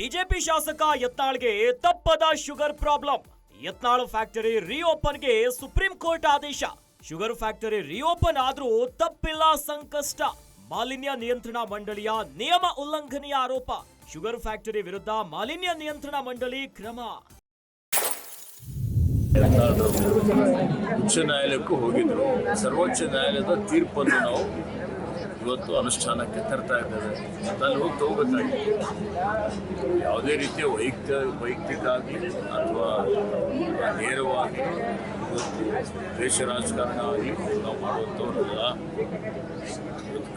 BJP ಶಾಸಕ ಯತ್ನಾಳ್ಗೆ ತಪ್ಪದ ಶುಗರ್ ಪ್ರಾಬ್ಲಮ್. ಯತ್ನಾಳ್ ಫ್ಯಾಕ್ಟರಿ ರಿಓಪನ್ಗೆ ಸುಪ್ರೀಂ ಕೋರ್ಟ್ ಆದೇಶ. ಶುಗರ್ ಫ್ಯಾಕ್ಟರಿ ರಿಓಪನ್ ಆದ್ರೂ ತಪ್ಪಿಲ್ಲ ಸಂಕಷ್ಟ. ಮಾಲಿನ್ಯ ನಿಯಂತ್ರಣ ಮಂಡಳಿಯ ನಿಯಮ ಉಲ್ಲಂಘನೆಯ ಆರೋಪ. ಶುಗರ್ ಫ್ಯಾಕ್ಟರಿ ವಿರುದ್ಧ ಮಾಲಿನ್ಯ ನಿಯಂತ್ರಣ ಮಂಡಳಿ ಕ್ರಮ. ಉಚ್ಚ ನ್ಯಾಯಾಲಯಕ್ಕೂ ಹೋಗಿದ್ರು. ಸರ್ವೋಚ್ಚ ನ್ಯಾಯಾಲಯದ ತೀರ್ಪನ್ನು ನಾವು ಇವತ್ತು ಅನುಷ್ಠಾನಕ್ಕೆ ತರ್ತಾ ಇದ್ದಾರೆ. ಅಲ್ಲಿ ಹೋಗಿ ತಗೋಬೇಕಾಗಿತ್ತು ಯಾವುದೇ ರೀತಿಯ ವೈಯಕ್ತ ವೈಯಕ್ತಿಕ ಆಗಲಿ ಅಥವಾ ನೇರವಾಗಿ ಇವತ್ತು ದೇಶ ರಾಜಕಾರಣ ಆಗಲಿ, ನಾವು ಮಾಡುವಂಥವ್ರಲ್ಲ.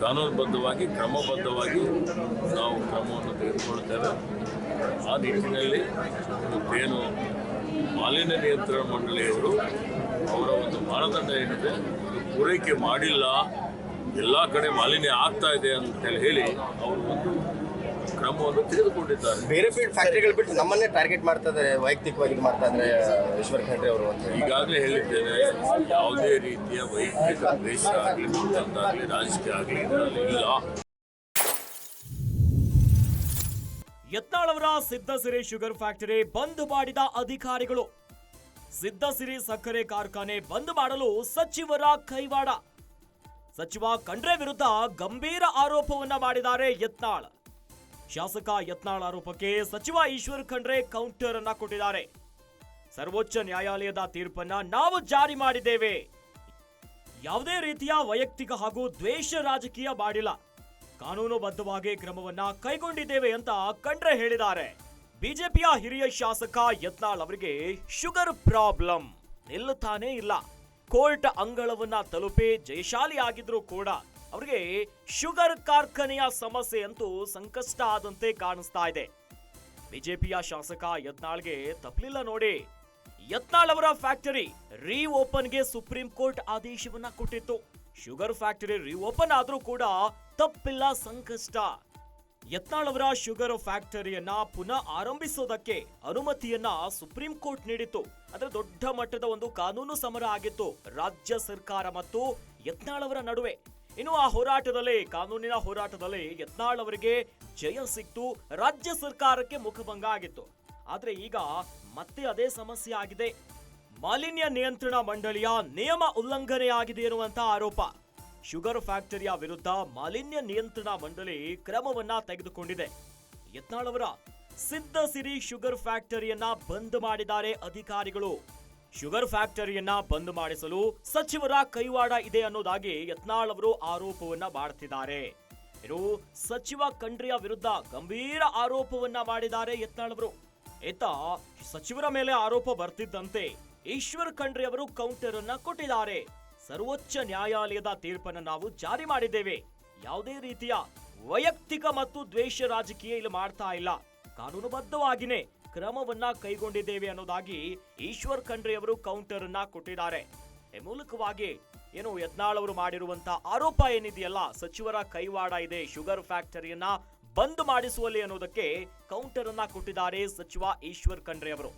ಕಾನೂನುಬದ್ಧವಾಗಿ, ಕ್ರಮಬದ್ಧವಾಗಿ ನಾವು ಕ್ರಮವನ್ನು ತೆಗೆದುಕೊಳ್ತೇವೆ ಆ ನಿಟ್ಟಿನಲ್ಲಿ ಏನು ಮಾಲಿನ್ಯ ನಿಯಂತ್ರಣ ಮಂಡಳಿಯವರು ಅವರ ಒಂದು ಮಾನದಂಡ ಏನಿದೆ ಪೂರೈಕೆ ಮಾಡಿಲ್ಲ. ಎಲ್ಲ ಕಡೆ ಮಾಲಿನ್ಯ ಆಗ್ತಾ ಇದೆ ಅಂತೇಳಿ ಹೇಳಿ ಅವರು ಒಂದು ಕ್ರಮವನ್ನು ತೆಗೆದುಕೊಂಡಿದ್ದಾರೆ. ಬೇರೆ ಬೇರೆ ಫ್ಯಾಕ್ಟ್ರಿಗಳು ಬಿಟ್ಟು ನಮ್ಮನ್ನೇ ಟಾರ್ಗೆಟ್ ಮಾಡ್ತಾ ಇದ್ದಾರೆ ವೈಯಕ್ತಿಕವಾಗಿ ಇದು ಮಾಡ್ತಾ ಇದ್ದಾರೆ ಈಶ್ವರ್ ಖಂಡ್ರೆ ಅವರು ಅಂತ ಈಗಾಗಲೇ ಹೇಳಿದ್ದೇನೆ ಯಾವುದೇ ರೀತಿಯ ವೈಯಕ್ತಿಕ ದ್ವೇಷ ಆಗಲಿ ಆಗಲಿ ರಾಜಕೀಯ ಆಗಲಿ ಇದರಲ್ಲಿ ಇಲ್ಲ. ಎತ್ತಾಳವರ ಅವರ ಸಿದ್ದಸಿರಿ ಶುಗರ್ ಫ್ಯಾಕ್ಟರಿ ಬಂದ್ ಮಾಡಿದ ಅಧಿಕಾರಿಗಳು. ಸಿದ್ದಸಿರಿ ಸಕ್ಕರೆ ಕಾರ್ಖಾನೆ ಬಂದ್ ಮಾಡಲು ಸಚಿವರ ಕೈವಾಡ. ಸಚಿವ ಖಂಡ್ರೆ ವಿರುದ್ಧ ಗಂಭೀರ ಆರೋಪವನ್ನ ಮಾಡಿದ್ದಾರೆ ಯತ್ನಾಳ್. ಶಾಸಕ ಯತ್ನಾಳ್ ಆರೋಪಕ್ಕೆ ಸಚಿವ ಈಶ್ವರ್ ಖಂಡ್ರೆ ಕೌಂಟರ್ ಅನ್ನ ಕೊಟ್ಟಿದ್ದಾರೆ. ಸರ್ವೋಚ್ಚ ನ್ಯಾಯಾಲಯದ ತೀರ್ಪನ್ನ ನಾವು ಜಾರಿ ಮಾಡಿದ್ದೇವೆ. ಯಾವುದೇ ರೀತಿಯ ವೈಯಕ್ತಿಕ ಹಾಗೂ ದ್ವೇಷ ರಾಜಕೀಯ ಮಾಡಿಲ್ಲ. ಕಾನೂನುಬದ್ಧವಾಗಿ ಕ್ರಮವನ್ನ ಕೈಗೊಂಡಿದ್ದೇವೆ ಅಂತ ಖಂಡ್ರೆ ಹೇಳಿದ್ದಾರೆ. ಬಿಜೆಪಿಯ ಹಿರಿಯ ಶಾಸಕ ಯತ್ನಾಳ್ ಅವರಿಗೆ ಶುಗರ್ ಪ್ರಾಬ್ಲಮ್. ನಿಲ್ಲುತ್ತಾನೇ ಇಲ್ಲ. ಕೋರ್ಟ್ ಅಂಗಳವನ್ನ ತಲುಪಿ ಜಯಶಾಲಿ ಆಗಿದ್ರು ಕೂಡ ಅವರಿಗೆ ಶುಗರ್ ಕಾರ್ಖಾನೆಯ ಸಮಸ್ಯೆ ಅಂತೂ ಸಂಕಷ್ಟ ಆದಂತೆ ಕಾಣಿಸ್ತಾ ಇದೆ. ಬಿಜೆಪಿಯ ಶಾಸಕ ಯತ್ನಾಳ್ಗೆ ತಪ್ಪಲಿಲ್ಲ ನೋಡಿ. ಯತ್ನಾಳ್ ಅವರ ಫ್ಯಾಕ್ಟರಿ ರೀ ಓಪನ್ಗೆ ಸುಪ್ರೀಂ ಕೋರ್ಟ್ ಆದೇಶವನ್ನ ಕೊಟ್ಟಿತ್ತು. ಶುಗರ್ ಫ್ಯಾಕ್ಟರಿ ರೀ ಓಪನ್ ಆದ್ರೂ ಕೂಡ ತಪ್ಪಿಲ್ಲ, ಸಂಕಷ್ಟ. ಯತ್ನಾಳ್ ಅವರ ಶುಗರ್ ಫ್ಯಾಕ್ಟರಿಯನ್ನ ಪುನಃ ಆರಂಭಿಸೋದಕ್ಕೆ ಅನುಮತಿಯನ್ನ ಸುಪ್ರೀಂ ಕೋರ್ಟ್ ನೀಡಿತ್ತು. ಅದರ ದೊಡ್ಡ ಮಟ್ಟದ ಒಂದು ಕಾನೂನು ಸಮರ ಆಗಿತ್ತು. ರಾಜ್ಯ ಸರ್ಕಾರ ಮತ್ತು ಯತ್ನಾಳವರ ನಡುವೆ. ಇನ್ನು ಆ ಹೋರಾಟದಲ್ಲಿ, ಕಾನೂನಿನ ಹೋರಾಟದಲ್ಲಿ ಯತ್ನಾಳ್ ಅವರಿಗೆ ಜಯ ಸಿಕ್ತು. ರಾಜ್ಯ ಸರ್ಕಾರಕ್ಕೆ ಮುಖಭಂಗ ಆಗಿತ್ತು. ಆದ್ರೆ ಈಗ ಮತ್ತೆ ಅದೇ ಸಮಸ್ಯೆ ಆಗಿದೆ. ಮಾಲಿನ್ಯ ನಿಯಂತ್ರಣ ಮಂಡಳಿಯ ನಿಯಮ ಉಲ್ಲಂಘನೆಯಾಗಿದೆ ಎನ್ನುವಂತಹ ಆರೋಪ. ಶುಗರ್ ಫ್ಯಾಕ್ಟರಿಯ ವಿರುದ್ಧ ಮಾಲಿನ್ಯ ನಿಯಂತ್ರಣ ಮಂಡಳಿ ಕ್ರಮವನ್ನ ತೆಗೆದುಕೊಂಡಿದೆ. ಯತ್ನಾಳ್ ಅವರ ಸಿದ್ಧಸಿರಿ ಶುಗರ್ ಫ್ಯಾಕ್ಟರಿಯನ್ನ ಬಂದ್ ಮಾಡಿದ್ದಾರೆ ಅಧಿಕಾರಿಗಳು. ಶುಗರ್ ಫ್ಯಾಕ್ಟರಿಯನ್ನ ಬಂದ್ ಮಾಡಿಸಲು ಸಚಿವರ ಕೈವಾಡ ಇದೆ ಅನ್ನೋದಾಗಿ ಯತ್ನಾಳ್ ಅವರು ಆರೋಪವನ್ನ ಮಾಡ್ತಿದ್ದಾರೆ. ಇನ್ನು ಸಚಿವ ಖಂಡ್ರಿಯ ವಿರುದ್ಧ ಗಂಭೀರ ಆರೋಪವನ್ನ ಮಾಡಿದ್ದಾರೆ ಯತ್ನಾಳ್ ಅವರು. ಇತ್ತ ಸಚಿವರ ಮೇಲೆ ಆರೋಪ ಬರ್ತಿದ್ದಂತೆ ಈಶ್ವರ್ ಖಂಡ್ರಿ ಅವರು ಕೌಂಟರ್ ಅನ್ನ ಕೊಟ್ಟಿದ್ದಾರೆ. ಸರ್ವೋಚ್ಚ ನ್ಯಾಯಾಲಯದ ತೀರ್ಪನ್ನು ನಾವು ಜಾರಿ ಮಾಡಿದ್ದೇವೆ. ಯಾವುದೇ ರೀತಿಯ ವೈಯಕ್ತಿಕ ಮತ್ತು ದ್ವೇಷ ರಾಜಕೀಯ ಇಲ್ಲಿ ಮಾಡ್ತಾ ಇಲ್ಲ. ಕಾನೂನುಬದ್ಧವಾಗಿನೇ ಕ್ರಮವನ್ನ ಕೈಗೊಂಡಿದ್ದೇವೆ ಅನ್ನೋದಾಗಿ ಈಶ್ವರ್ ಖಂಡ್ರೆ ಅವರು ಕೌಂಟರ್ ಅನ್ನ ಕೊಟ್ಟಿದ್ದಾರೆ. ಈ ಮೂಲಕವಾಗಿ ಏನು ಯತ್ನಾಳ್ ಅವರು ಮಾಡಿರುವಂತಹ ಆರೋಪ ಏನಿದೆಯಲ್ಲ, ಸಚಿವರ ಕೈವಾಡ ಇದೆ, ಶುಗರ್ ಫ್ಯಾಕ್ಟರಿಯನ್ನ ಬಂದ್ ಮಾಡಿಸುವಲ್ಲಿ ಅನ್ನೋದಕ್ಕೆ ಕೌಂಟರ್ ಅನ್ನ ಕೊಟ್ಟಿದ್ದಾರೆ ಸಚಿವ ಈಶ್ವರ್ ಖಂಡ್ರೆ ಅವರು.